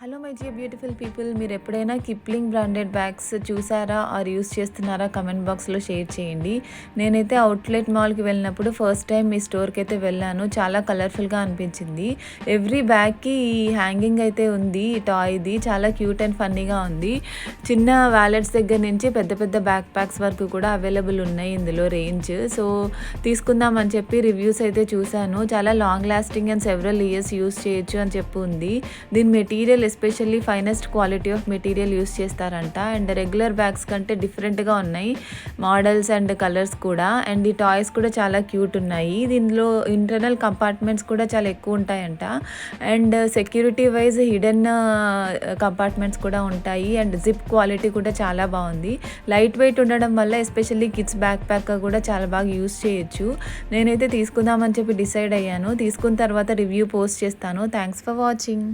Hello my dear beautiful people మీరు ఎప్పుడైనా Kipling branded bags చూసారా? ఆర్ యూస్ చేస్తున్నారా? కమెంట్ బాక్స్లో షేర్ చేయండి. నేనైతే అవుట్లెట్ మాల్కి వెళ్ళినప్పుడు ఫస్ట్ టైం మీ స్టోర్కి అయితే వెళ్ళాను. చాలా కలర్ఫుల్గా అనిపించింది. ఎవ్రీ బ్యాగ్కి ఈ హ్యాంగింగ్ అయితే ఉంది ఈ టాయ్ది చాలా క్యూట్ అండ్ ఫన్నీగా ఉంది. చిన్న వ్యాలెట్స్ దగ్గర నుంచి పెద్ద పెద్ద బ్యాక్ ప్యాక్స్ వరకు కూడా అవైలబుల్ ఉన్నాయి ఇందులో రేంజ్ సో తీసుకుందామని చెప్పి రివ్యూస్ అయితే చూశాను. చాలా long lasting and several years use చేయొచ్చు అని చెప్పి ఉంది. దీని material especially finest quality of material use చేస్తారంట. అండ్ రెగ్యులర్ బ్యాగ్స్ కంటే డిఫరెంట్గా ఉన్నాయి. మోడల్స్ అండ్ కలర్స్ కూడా. అండ్ ఈ టాయ్స్ కూడా చాలా క్యూట్ ఉన్నాయి. దీనిలో ఇంటర్నల్ కంపార్ట్మెంట్స్ కూడా చాలా ఎక్కువ ఉంటాయంట. And security wise hidden compartments కూడా ఉంటాయి. అండ్ జిప్ క్వాలిటీ కూడా చాలా బాగుంది. లైట్ వెయిట్ ఉండడం వల్ల ఎస్పెషల్లీ కిడ్స్ బ్యాక్ ప్యాక్ కూడా చాలా బాగా యూస్ చేయొచ్చు. నేనైతే తీసుకుందామని చెప్పి డిసైడ్ అయ్యాను. తీసుకున్న తర్వాత రివ్యూ పోస్ట్ చేస్తాను. Thanks for watching